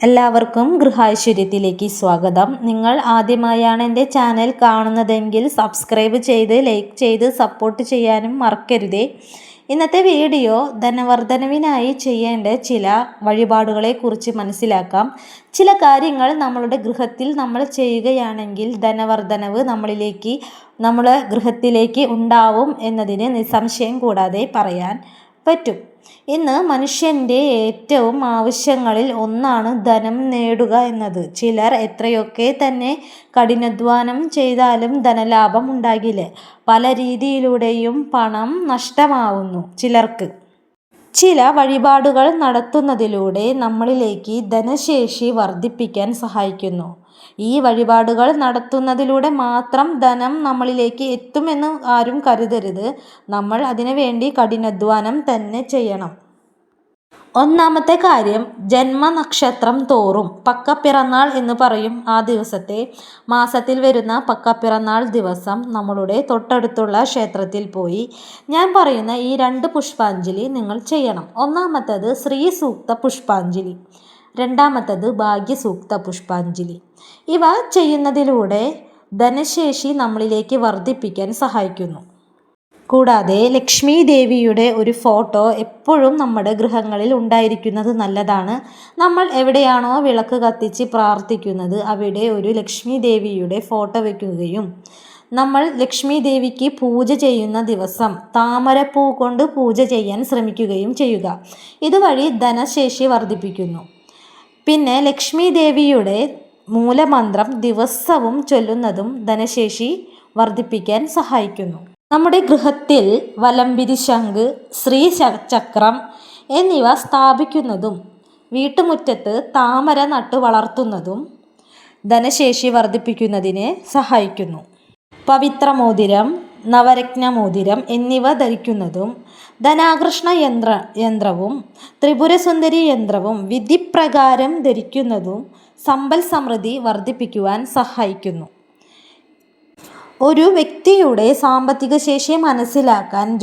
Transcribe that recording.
എല്ലാവർക്കും ഗൃഹാശ്വര്യത്തിലേക്ക് സ്വാഗതം. നിങ്ങൾ ആദ്യമായാണ് എന്റെ ചാനൽ കാണുന്നതെങ്കിൽ സബ്സ്ക്രൈബ് ചെയ്ത് ലൈക്ക് ചെയ്ത് സപ്പോർട്ട് ചെയ്യാനും മറക്കരുതേ. ഇന്നത്തെ വീഡിയോ ധനവർദ്ധനവിനായി ചെയ്യേണ്ട ചില വഴിപാടുകളെക്കുറിച്ച് മനസ്സിലാക്കാം. ചില കാര്യങ്ങൾ നമ്മളുടെ ഗൃഹത്തിൽ നമ്മൾ ചെയ്യുകയാണെങ്കിൽ ധനവർദ്ധനവ് നമ്മളിലേക്ക് നമ്മളെ ഗൃഹത്തിലേക്ക് ഉണ്ടാവും എന്നതിന് നിസ്സംശയം കൂടാതെ പറയാൻ പറ്റും. ഇന്ന് മനുഷ്യന്റെ ഏറ്റവും ആവശ്യങ്ങളിൽ ഒന്നാണ് ധനം നേടുക എന്നത്. ചിലർ എത്രയൊക്കെ തന്നെ കഠിനാധ്വാനം ചെയ്താലും ധനലാഭം ഉണ്ടാകില്ല. പല രീതിയിലൂടെയും പണം നഷ്ടമാവുന്നു ചിലർക്ക്. ചില വഴിപാടുകൾ നടത്തുന്നതിലൂടെ നമ്മളിലേക്ക് ധനശേഷി വർദ്ധിപ്പിക്കാൻ സഹായിക്കുന്നു. ഈ വഴിപാടുകൾ നടത്തുന്നതിലൂടെ മാത്രം ധനം നമ്മളിലേക്ക് എത്തുമെന്ന് ആരും കരുതരുത്. നമ്മൾ അതിനു വേണ്ടി കഠിനാധ്വാനം തന്നെ ചെയ്യണം. ഒന്നാമത്തെ കാര്യം ജന്മനക്ഷത്രം തോറും പക്കപ്പിറന്നാൾ എന്ന് പറയും ആ ദിവസത്തെ. മാസത്തിൽ വരുന്ന പക്കപ്പിറന്നാൾ ദിവസം നമ്മളുടെ തൊട്ടടുത്തുള്ള ക്ഷേത്രത്തിൽ പോയി ഞാൻ പറയുന്ന ഈ രണ്ട് പുഷ്പാഞ്ജലി നിങ്ങൾ ചെയ്യണം. ഒന്നാമത്തത് ശ്രീ സൂക്ത പുഷ്പാഞ്ജലി. രണ്ടാമത്തത് ഭാഗ്യസൂക്ത പുഷ്പാഞ്ജലി. ഇവ ചെയ്യുന്നതിലൂടെ ധനശേഷി നമ്മളിലേക്ക് വർദ്ധിപ്പിക്കാൻ സഹായിക്കുന്നു. കൂടാതെ ലക്ഷ്മി ദേവിയുടെ ഒരു ഫോട്ടോ എപ്പോഴും നമ്മുടെ ഗൃഹങ്ങളിൽ ഉണ്ടായിരിക്കുന്നത് നല്ലതാണ്. നമ്മൾ എവിടെയാണോ വിളക്ക് കത്തിച്ച് പ്രാർത്ഥിക്കുന്നത് അവിടെ ഒരു ലക്ഷ്മി ദേവിയുടെ ഫോട്ടോ വയ്ക്കുകയും നമ്മൾ ലക്ഷ്മി ദേവിക്ക് പൂജ ചെയ്യുന്ന ദിവസം താമരപ്പൂ കൊണ്ട് പൂജ ചെയ്യാൻ ശ്രമിക്കുകയും ചെയ്യുക. ഇതുവഴി ധനശേഷി വർദ്ധിപ്പിക്കുന്നു. പിന്നെ ലക്ഷ്മി ദേവിയുടെ മൂലമന്ത്രം ദിവസവും ചൊല്ലുന്നതും ധനശേഷി വർദ്ധിപ്പിക്കാൻ സഹായിക്കുന്നു. നമ്മുടെ ഗൃഹത്തിൽ വലംബിരി ശംഖ് ശ്രീ ചക്രം എന്നിവ സ്ഥാപിക്കുന്നതും വീട്ടുമുറ്റത്ത് താമര നട്ടു വളർത്തുന്നതും ധനശേഷി വർദ്ധിപ്പിക്കുന്നതിന് സഹായിക്കുന്നു. പവിത്രമോതിരം നവരത്നമോതിരം എന്നിവ ധരിക്കുന്നതും ധനാകൃഷ്ണ യന്ത്ര യന്ത്രവും ത്രിപുരസുന്ദരി യന്ത്രവും വിധിപ്രകാരം ധരിക്കുന്നതും സമ്പൽ സമൃദ്ധി വർദ്ധിപ്പിക്കുവാൻ സഹായിക്കുന്നു. ഒരു വ്യക്തിയുടെ സാമ്പത്തിക ശേഷി മനസ്സിലാക്കാൻ